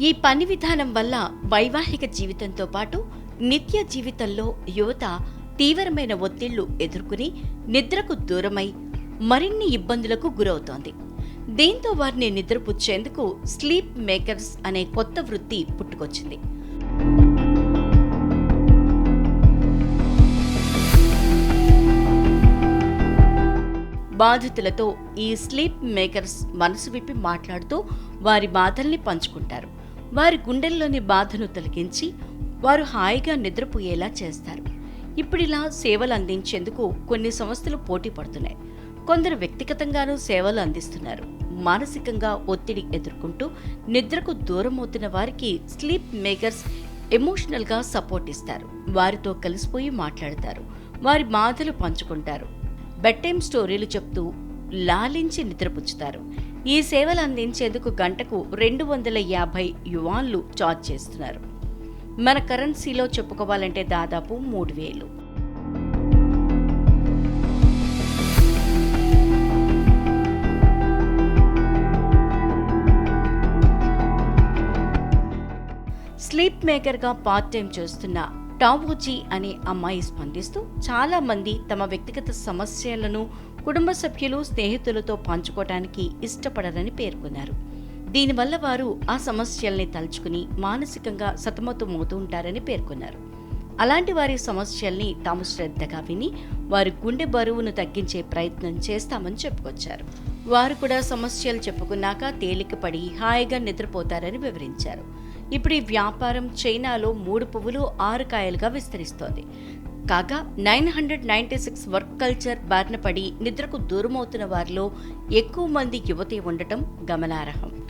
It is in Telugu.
ఈ పని విధానం వల్ల వైవాహిక జీవితంతో పాటు నిత్య జీవితంలో యువత తీవ్రమైన ఒత్తిళ్ళు ఎదుర్కొని నిద్రకు దూరమై మరిన్ని ఇబ్బందులకు గురవుతోంది. దీంతో వారిని నిద్రపుచ్చేందుకు స్లీప్ మేకర్స్ అనే కొత్త వృత్తి పుట్టుకొచ్చింది. బాధితులతో ఈ స్లీప్ మేకర్స్ మనసు విప్పి మాట్లాడుతూ వారి బాధల్ని పంచుకుంటారు. వారి గుండెల్లోని బాధను తొలగించి వారు హాయిగా నిద్రపోయేలా చేస్తారు. ఇప్పుడిలా సేవలు అందించేందుకు కొన్ని సంస్థలు పోటీ పడుతున్నాయి. కొందరు వ్యక్తిగతంగానూ సేవలు అందిస్తున్నారు. మానసికంగా ఒత్తిడి ఎదుర్కొంటూ నిద్రకు దూరమవుతున్న వారికి స్లీప్ మేకర్స్ ఎమోషనల్గా సపోర్ట్ ఇస్తారు. వారితో కలిసిపోయి మాట్లాడతారు. వారి బాధలు పంచుకుంటారు. బెడ్ టైమ్ స్టోరీలు చెప్తూ లాలించి నిద్రపుచ్చుతారు. ఈ సేవలు అందించేందుకు గంటకు రెండు వందల యాభై యువాన్లు చార్జ్ చేస్తున్నారు. మన కరెన్సీలో చెప్పుకోవాలంటే దాదాపు మూడు వేలు. స్లీప్ మేకర్గా పార్ట్ టైం చేస్తున్న టావోజీ అనే అమ్మాయి స్పందిస్తూ చాలా మంది తమ వ్యక్తిగత సమస్యలను కుటుంబ సభ్యులు స్నేహితులతో పంచుకోవడానికి ఇష్టపడరని పేర్కొన్నారు. దీనివల్ల వారు ఆ సమస్యల్ని తలుచుకుని మానసికంగా సతమతమవుతూ ఉంటారని పేర్కొన్నారు. అలాంటి వారి సమస్యల్ని తాము శ్రద్ధగా విని వారి గుండె బరువును తగ్గించే ప్రయత్నం చేస్తామని చెప్పుకొచ్చారు. వారు కూడా సమస్యలు చెప్పుకున్నాక తేలికపడి హాయిగా నిద్రపోతారని వివరించారు. ఇప్పుడు ఈ వ్యాపారం చైనాలో మూడు పువ్వులు ఆరు కాయలుగా విస్తరిస్తోంది. కాగా nine hundred ninety six work culture బారిన పడి నిద్రకు దూరమవుతున్న వారిలో ఎక్కువ మంది యువతే ఉండటం గమనార్హం.